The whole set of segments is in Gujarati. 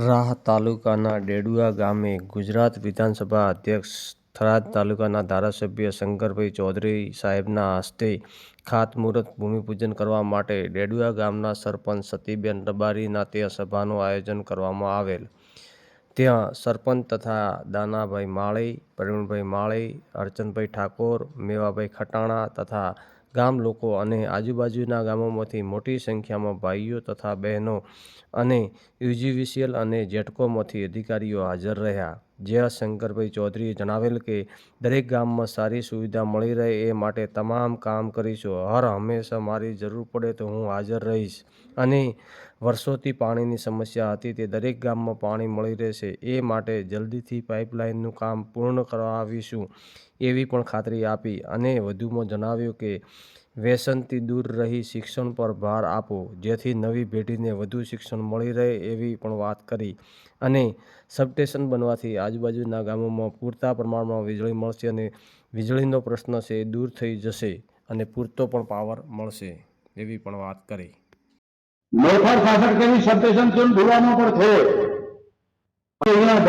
રાહ તાલુકાના ડેડુઆ ગામે ગુજરાત વિધાનસભા અધ્યક્ષ થરાદ તાલુકાના ધારાસભ્ય શંકરભાઈ ચૌધરી સાહેબના હસ્તે ખાતમુહૂર્ત ભૂમિપૂજન કરવા માટે ડેડુઆ ગામના સરપંચ સતીબેન રબારીના ત્યાં સભાનું આયોજન કરવામાં આવેલ. ત્યાં સરપંચ તથા દાનાભાઈ માળી, પ્રવીણભાઈ માળી, અર્ચનભાઈ ઠાકોર, મેવાભાઈ ખટાણા તથા ગામ લોકો અને આજુબાજુના ગામોમાંથી મોટી સંખ્યામાં ભાઈઓ તથા બહેનો અને યુજીવીસીએલ અને જેટકોમાંથી અધિકારીઓ હાજર રહ્યા. જ્યાં શંકરભાઈ ચૌધરીએ જણાવેલ કે, દરેક ગામમાં સારી સુવિધા મળી રહે એ માટે તમામ કામ કરીશું. હર હંમેશા મારી જરૂર પડે તો હું હાજર રહીશ. અને વર્ષોથી પાણીની સમસ્યા હતી તે દરેક ગામમાં પાણી મળી રહેશે. એ માટે જલ્દીથી પાઇપલાઇનનું કામ પૂર્ણ કરાવીશું એવી પણ ખાતરી આપી અને વધુમાં જણાવ્યું કે વ્યસનથી દૂર રહી શિક્ષણ પર ભાર આપો, જેથી નવી પેઢીને વધુ શિક્ષણ મળી રહે એવી પણ વાત કરી. અને સબસ્ટેશન બનવાથી આજુબાજુના ગામોમાં પૂરતા પ્રમાણમાં વીજળી મળશે અને વીજળીનો પ્રશ્ન છે એ દૂર થઈ જશે અને પૂરતો પણ પાવર મળશે, એવી પણ વાત કરી. મોખર સાસઠ કેવી સબસ્ટેશન પણ થયો. અહીંયા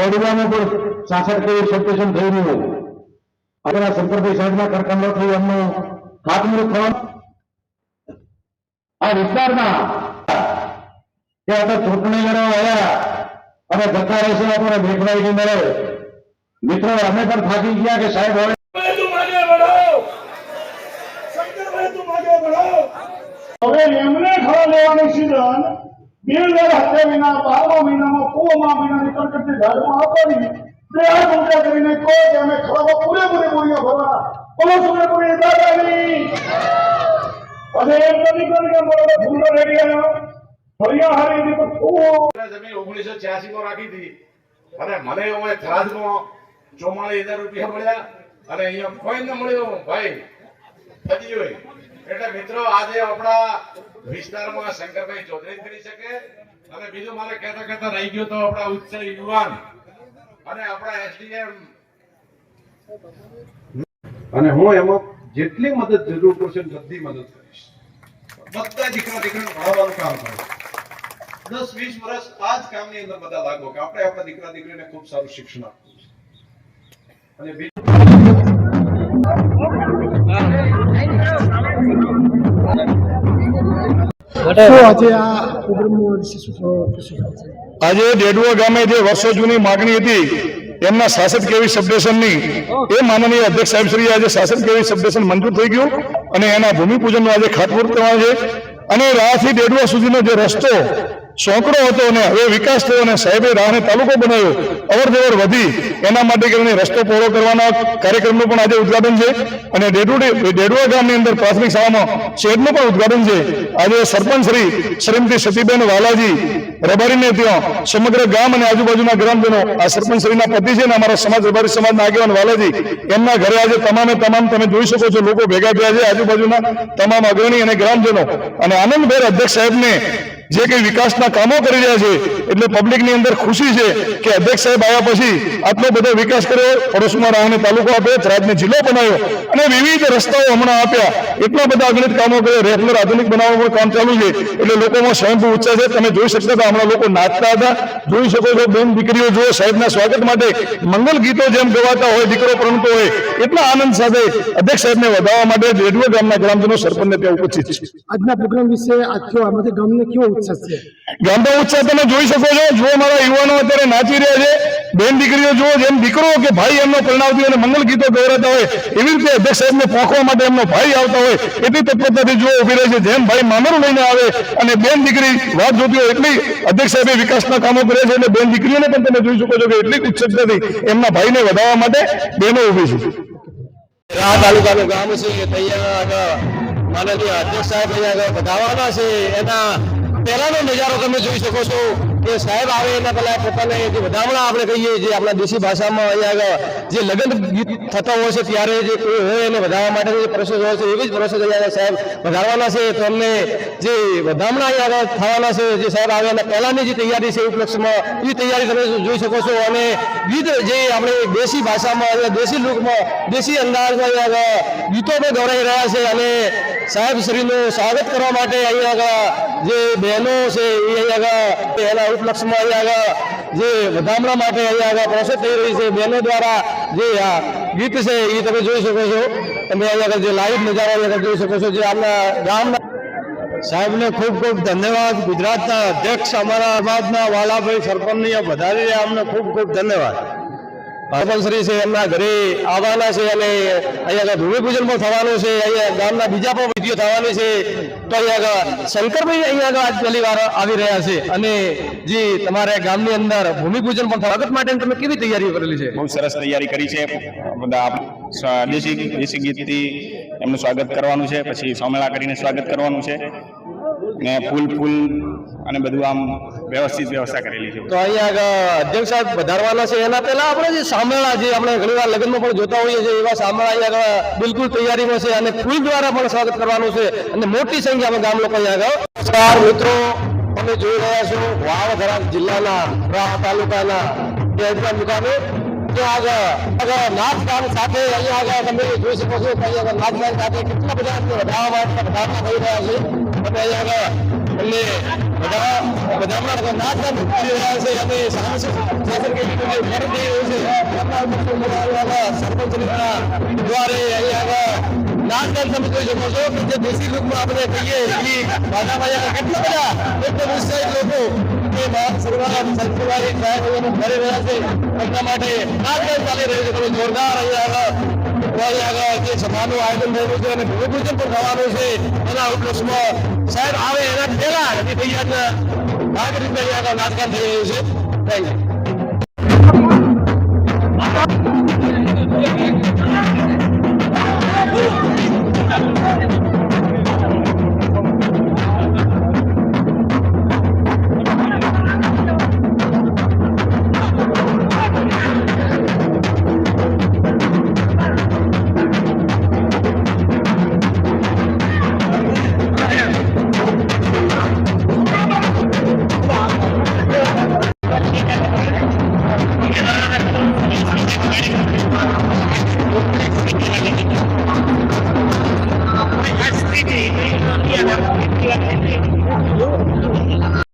પણ સાસઠ કેવી સબસ્ટેશન થઈ રહ્યું આપણા શંકરભાઈ સાહેબના ખાતમુહૂર્ત થવાનું આ વિસ્તારમાં કે આપણે ચૂંટણી લડવા આવ્યા અને જતા રહેશે આપણને ભેટવાઈ નહીં મળે. મિત્રો, અમે પણ થાકી ગયા કે સાહેબ હવે હવે એમને ખાવા લેવાની સીઝન બે હજાર હત્યા મહિના બારમા મહિનામાં પૂર્વમાં મહિનાની કટકટની ધારમાં આપવાની. બે હાથ ઊંચા કરીને કહો કે અમે ખાવા પૂરેપૂરી મૂલ્યો ભરવાના. મિત્રો આજે આપણા વિસ્તારમાં શંકરભાઈ ચૌધરી કરી શકે અને બીજું મારે કહેતા કહેતા રહી ગયો તો આપણા ઉચ્ચ યુવાન અને આપણા એસડીએમ અને હું એમાં જેટલી મદદ જરૂર પડશે બધી મદદ કરીશ. બધા દીકરા દીકરાને ભણાવવાનું કામ કરો દસ વીસ વર્ષ આ જ કામની અંદર બધા લાગો કે આપણે આપણા દીકરા દીકરીને ખૂબ સારું શિક્ષણ આપવું અને આજે ડેડવા ગામે જે વર્ષો જૂની માગણી હતી એમના શાસક કેવી સબડેશનની એ માનનીય અધ્યક્ષ સાહેબ શ્રી આજે શાસક કેવી સબડેશન મંજૂર થઈ ગયું અને એના ભૂમિપૂજનનું આજે ખાતમુહૂર્ત કરવાનું છે. અને રાહથી ડેડવા સુધીનો જે રસ્તો સોંકડો હતો અને હવે વિકાસ થયો અને સાહેબે રાહને તાલુકો બનાવ્યો. અવર જવર વધી. એના માટે કરીને રસ્તો પહોળો કરવાના કાર્યક્રમનું પણ આજે ઉદઘાટન છે. અને ડેડુડી ગામની અંદર પ્રાથમિક શાળામાં શેડનું પણ ઉદઘાટન છે. આજે સરપંચ શ્રી શ્રીમતી સતીબેન વાલાજી રબારીને ત્યાં સમગ્ર ગામ અને આજુબાજુના ગ્રામજનો, આ સરપંચ શ્રીના પતિ છે ને અમારા સમાજ, રબારી સમાજના આગેવાન વાલાજી, એમના ઘરે આજે તમામે તમામ તમે જોઈ શકો છો, લોકો ભેગા થયા છે આજુબાજુના તમામ અગ્રણી અને ગ્રામજનો. અને આનંદભેર અધ્યક્ષ સાહેબને જે કંઈ વિકાસના કામો કરી રહ્યા છે, એટલે પબ્લિકની અંદર ખુશી છે કે અધ્યક્ષ સાહેબ આવ્યા પછી આટલો બધો વિકાસ કર્યો, પડોશમાં રાહને તાલુકો આપ્યો થરાદને જિલ્લો બનાવ્યો. અને વિવિધ રસ્તાઓ હમણાં આપ્યા. એટલા બધા અગણિત કામો કર્યા. રેગ્યુલર આધુનિક બનાવવાનું કામ ચાલુ છે. એટલે લોકોમાં સ્વયંભૂ ઉત્સાહ છે. તમે જોઈ શકતા હતા, હમણાં લોકો નાચતા હતા. જોઈ શકો છો, બેન દીકરીઓ જુઓ, સાહેબના સ્વાગત માટે મંગલ ગીતો જેમ ગવાતા હોય, દીકરો પ્રણતો હોય, એટલા આનંદ સાથે અધ્યક્ષ સાહેબને વધારવા માટે રેડવે ગામના ગ્રામજનો સરપંચને ત્યાં ઉપસ્થિત છે. આજના પ્રોગ્રામ વિશે આખો આમાંથી ગામને કેવો ગામડા ઉત્સાહ તમે જોઈ શકો છો. જો મારા યુવાનો અત્યારે નાચી રહ્યા છે. બેન દીકરીઓ જુઓ જેમ દીકરો કે ભાઈ એમનો પરણાવતી અને મંગલ ગીતો ગૌરવતા હોય એવી રીતે અધ્યક્ષ સાહેબને પોખવા માટે એમનો ભાઈ આવતા હોય એટલી તત્પરતાથી જુઓ ઊભી રહે છે. જેમ ભાઈ મામરું લઈને આવે અને બેન દીકરી વાત જોતી હોય એટલી અધ્યક્ષ સાહેબે વિકાસના કામો કરે છે. એટલે બેન દીકરીઓને પણ તમે જોઈ શકો છો કે એટલી ઉત્સુકતાથી એમના ભાઈને વધારવા માટે બહેનો ઊભી છે. આ તાલુકાનું ગામ છે. કે માનનીય અધ્યક્ષ સાહેબ અહીંયા આગળ વધારવાના છે. એના પહેલાનો નજારો તમે જોઈ શકો છો. કે સાહેબ આવે એના પહેલા પોતાને જે વધામણા આપણે કહીએ, જે આપણા દેશી ભાષામાં અહીંયા આગળ જે લગ્ન ગીત થતા હોય છે, ત્યારે જે હોય એને વધારવા માટે જે પ્રોસેસ હોય છે, એવી જ પ્રોસેસ અહીંયા સાહેબ વધારવાના છે. તો અમને જે વધામણા અહીંયા આગળ થવાના છે, જે સાહેબ આવે એના પહેલાની જે તૈયારી છે એ ઉપલક્ષમાં, એ તૈયારી તમે જોઈ શકો છો. અને ગીત જે આપણે દેશી ભાષામાં દેશી લુકમાં, દેશી અંદાજમાં અહીંયા ગીતો પણ ગૌરાઈ રહ્યા છે. અને સાહેબ શ્રીનું સ્વાગત કરવા માટે અહીંયા આગળ જે બહેનો છે, એ અહીંયા આગળ એના ઉપલક્ષમાં અહીંયા આગળ જે વધામણા માટે અહીંયા આગળ પ્રોસેસ થઈ રહી છે. બહેનો દ્વારા જે આ ગીત છે એ તમે જોઈ શકો છો. તમે અહીંયા આગળ જે લાઈવ નજારા અહીંયા જોઈ શકો છો. જે આપણા ગામના સાહેબને ખૂબ ખૂબ ધન્યવાદ. ગુજરાતના અધ્યક્ષ અમારા સમાજના વાલાભાઈ સરપંચની વધારી રહ્યા અમને ખૂબ ખૂબ ધન્યવાદ. સરપંચશ્રી છે, એમના ઘરે આવવાના છે અને અહીંયા ભૂમિપૂજન પણ થવાનું છે, અહીંયા ગામના બીજા પણ વિધિઓ થવાની છે. તો અહીંયા શંકરભાઈ અહીંયા આગળ આજ પહેલી વાર આવી રહ્યા છે અને જે તમારે ગામની અંદર ભૂમિપૂજન પણ સ્વાગત માટે તમે કેવી તૈયારીઓ કરેલી છે? બહુ સરસ તૈયારી કરી છે. બધા દેશી દેશી ગીતથી એમનું સ્વાગત કરવાનું છે, પછી સોમેળા કરીને સ્વાગત કરવાનું છે. ને ફૂલ ફૂલ અને બધું આમ વ્યવસ્થિત વ્યવસ્થા કરેલી છે. તો અહીંયા અધ્યક્ષ સાહેબ વધારવાના છે. એના પહેલા આપણે જે સામળા જે આપણે ઘણીવાર લગ્નમાં પણ જોતા હોઈએ છીએ, એવા સામળા અહીંયા બિલકુલ તૈયારીમાં છે અને ફૂલ દ્વારા પણ સ્વાગત કરવાનું છે અને મોટી સંખ્યામાં ગામ લોકો અહીંયા આગળ. નમસ્કાર મિત્રો, તમે જોઈ રહ્યા છો વાવધરા જિલ્લાના રાહ તાલુકાના આગળ નાચગાન સાથે અહીંયા આગળ તમે જોઈ શકો છો કે અહીંયા નાચગાન સાથે કેટલા બધા વધારવા માટે વધારવા થઈ રહ્યા છે. ઉપર તમારા આગળ સરપંચના દ્વારે અહીંયા આગળ તમે જોઈ શકો છો કે જે દેશી આપણે કહીએ એ બાધામાં અહીંયા કેટલા બધા એકદમ ઉત્સાહિત લોકો કે સરકાર ભરી રહ્યા છે એટલા માટે નાચગાન ચાલી રહ્યું છે જોરદાર અહીંયા અહીંયા આગળ જે સભાનું આયોજન થયેલું છે અને ભૂમિપૂજન પણ થવાનું છે. એના ઉપલક્ષમાં સાહેબ આવે એના પહેલા એની તૈયારીના ભાગ રીતે આગળ નાચગાન થઈ રહ્યું છે. Thank you